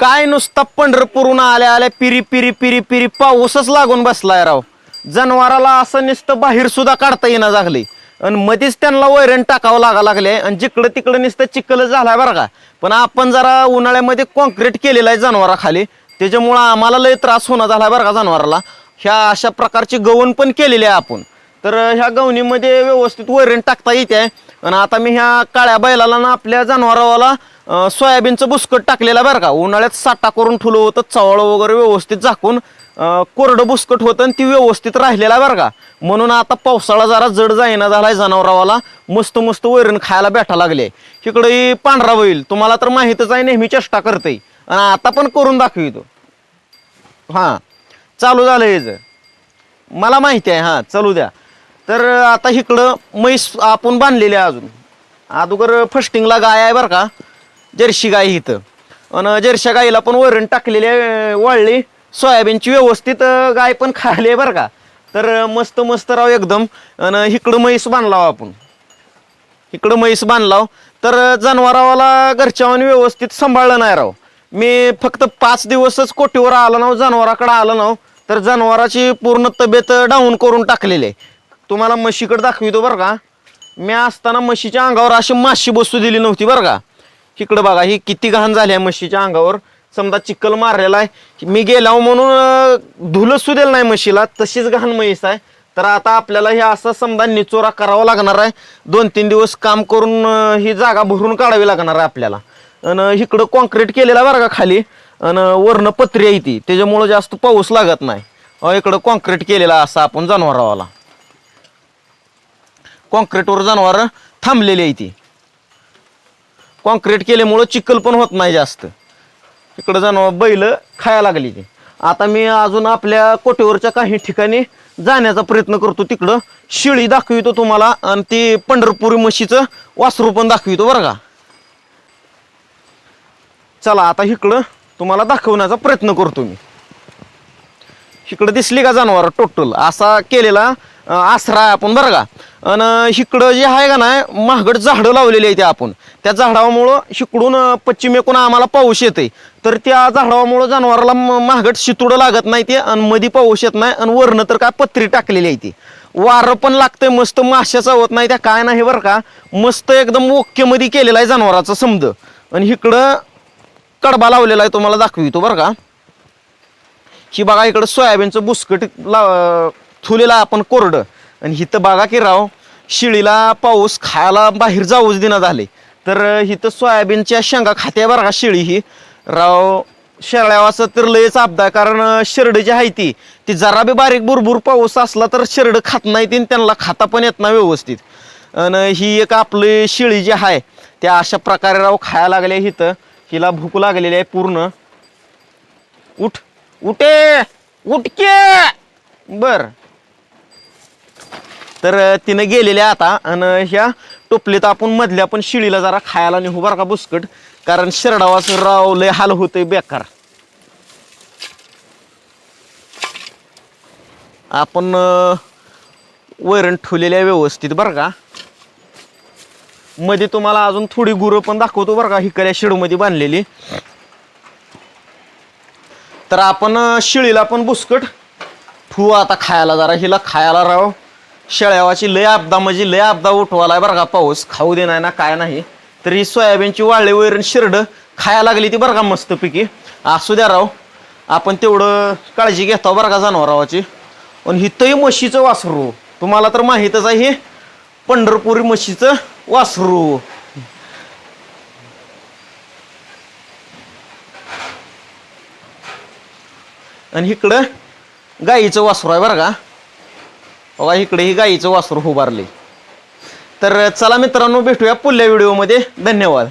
काय नुसता पंढरपूरून आल्या आल्या पिरी पिरी पिरी पिरी पाऊसच लागून बसलाय राव. जनावराला असं नुसतं बाहेर सुद्धा काढता येणं लागले आणि मध्येच त्यांना वैरण टाकावं लागा लागले. आणि जिकडं तिकडं नुसतं चिखल झालाय बरं का. पण आपण जरा उन्हाळ्यामध्ये कॉन्क्रीट केलेलं आहे जनावराखाली. त्याच्यामुळं आम्हाला लय त्रास होणं झालाय बरं का जनावराला. ह्या अशा प्रकारची गवण पण केलेली आहे आपण. तर ह्या गवणीमध्ये व्यवस्थित वैरण टाकता येते. आणि आता मी ह्या काळ्या बैलाला ना आपल्या जनावराला अं, सोयाबीनचं बुसकट टाकलेलं बरं का. उन्हाळ्यात साठा करून ठुलं होतं चवळ वगैरे व्यवस्थित झाकून अं, कोरडं बुसकट होतं आणि ती व्यवस्थित राहिलेला बरं का. म्हणून आता पावसाळा जरा जड जाईना झालाय जनावरावाला. मस्त मस्त वैरण खायला भेटा लागले. इकडे पांढरा बैल तुम्हाला तर माहीतच आहे नेहमी चेष्टा करते आणि आता पण करून दाखवितो हां चालू झालं हे मला माहिती आहे हां चालू द्या. तर आता इकडं म्हैस आपण बांधलेली आहे अजून. अगोदर फस्टिंगला गाय आहे बरं का. जर्शी गाय इथं. आणि जर्शी गाईला पण वरण टाकलेली आहे वाळली. सोयाबीनची व्यवस्थित गाय पण खाली आहे बरं का. तर मस्त मस्त राव एकदम. आणि इकडं म्हैस बांधलाव आपण. इकडं म्हैस बांधलाव. तर जनावरावाला घरच्यावानी व्यवस्थित सांभाळलं नाही राव. मी फक्त पाच दिवसच कोटीवर आलो नाव जनावराकडं आलो नाव. तर जनावराची पूर्ण तब्येत डाऊन करून टाकलेली आहे. तुम्हाला म्हशीकडे दाखवितो बरं का. मी असताना म्हशीच्या अंगावर अशी माशी बसू दिली नव्हती बरं का. इकडं बघा ही किती घाण झाली आहे म्हशीच्या अंगावर. समजा चिक्कल मारलेला आहे. मी गेलाव म्हणून अं, सुदेल नाही म्हशीला. तशीच घाण म्हैस आहे. तर आता आपल्याला हे असं समजा निचोरा करावा लागणार आहे. दोन तीन दिवस काम करून अं, ही जागा भरून काढावी लागणार आहे आपल्याला. आणि इकडं कॉन्क्रीट केलेला बरं का खाली. आणि वरनं पत्री आहे ती. त्याच्यामुळं जास्त पाऊस लागत नाही. अं, इकडं कॉन्क्रीट केलेला असा आपण जनावरावाला. कॉन्क्रीटवर जनावर थांबलेली आहे ती. कॉन्क्रीट केल्यामुळं चिखल पण होत नाही जास्त. इकडं जनावर बैल खायला लागली ती. आता मी अजून आपल्या कोटेवरच्या काही ठिकाणी जाण्याचा प्रयत्न करतो तिकडं. शिळी दाखवितो तुम्हाला आणि ती पंढरपुरी म्हशीचं वासरू पण दाखवितो बरं का. चला आता इकडं तुम्हाला दाखवण्याचा प्रयत्न करतो मी. इकडं दिसली का जनावर टोटल? असा केलेला आसरा आहे आपण बरं का. आणि इकडं जे आहे का नाही महागड झाडं लावलेली आहे ते आपण. त्या झाडामुळं शिकडून पश्चिमेकून पश्चिमेकडून आम्हाला पाऊस येते तर त्या झाडामुळं जनावराला महागड शितुडं लागत नाही ते आणि मध्ये पाऊस येत नाही आणि वरनं तर काय पत्री टाकलेली आहे ती. वारं पण लागतंय मस्त माश्या होत नाही त्या काय नाही बरं का. मस्त एकदम ओक्केमध्ये केलेला आहे जनावराचा समज आणि इकडं कडबा लावलेला आहे तुम्हाला दाखवितो बरं का. ही बघा इकडं सोयाबीनचं बुस्कट ला थुलेला आपण कोरडं. आणि हिथं बघा की राव शिळीला पाऊस खायला बाहेर जाऊच देणं झाले तर हिथं सोयाबीनच्या शेंगा खाते बरं का शिळी ही? राव शेरड्यावाचं तर लयच आपदा कारण शेरड जी आहे ती ती जरा बी बारीक भरभूर पाऊस असला तर शेरड खात नाही ती आणि त्यांना खाता पण येत नाही व्यवस्थित. आणि ही एक आपली शिळी जी आहे त्या अशा प्रकारे राव खायला लागल्या हिथं. हिला भूक लागलेली आहे पूर्ण. उठ उठे उठके बर. तर तिनं गेलेल्या आता आणि ह्या टोपलीत आपण मधल्या पण शिळीला जरा खायला नेऊ बरं का बुसकट. कारण शिरडावाच राव लय हाल होते बेकार. आपण वरण वैरण ठेवलेल्या व्यवस्थित बरं का. मध्ये तुम्हाला अजून थोडी गुरं पण दाखवतो बरं का हिकऱ्या शेडमध्ये बांधलेली. तर आपण शिळीला पण बुसकट. ठू आता खायला जरा हिला खायला राव. शेळ्यावाची लय आपदा म्हणजे लय आपदा उठवालाय बरं का पाऊस. खाऊ दे नाही ना काय नाही. तर ही सोयाबीनची वाळले वैरण शिरड खायला लागली ती बरं का मस्तपैकी असू द्या राव. आपण तेवढं काळजी घेतो बरं का जनावरावाची पण हिथंही म्हशीचं वासरू. तुम्हाला तर माहीतच आहे हे पंढरपुरी म्हशीचं वासरू. आणि इकडं गाईचं वासरू आहे बरं का. बघा इकडे ही गाईचं वासरू उभारले तर चला मित्रांनो भेटूया पुढल्या व्हिडिओमध्ये धन्यवाद.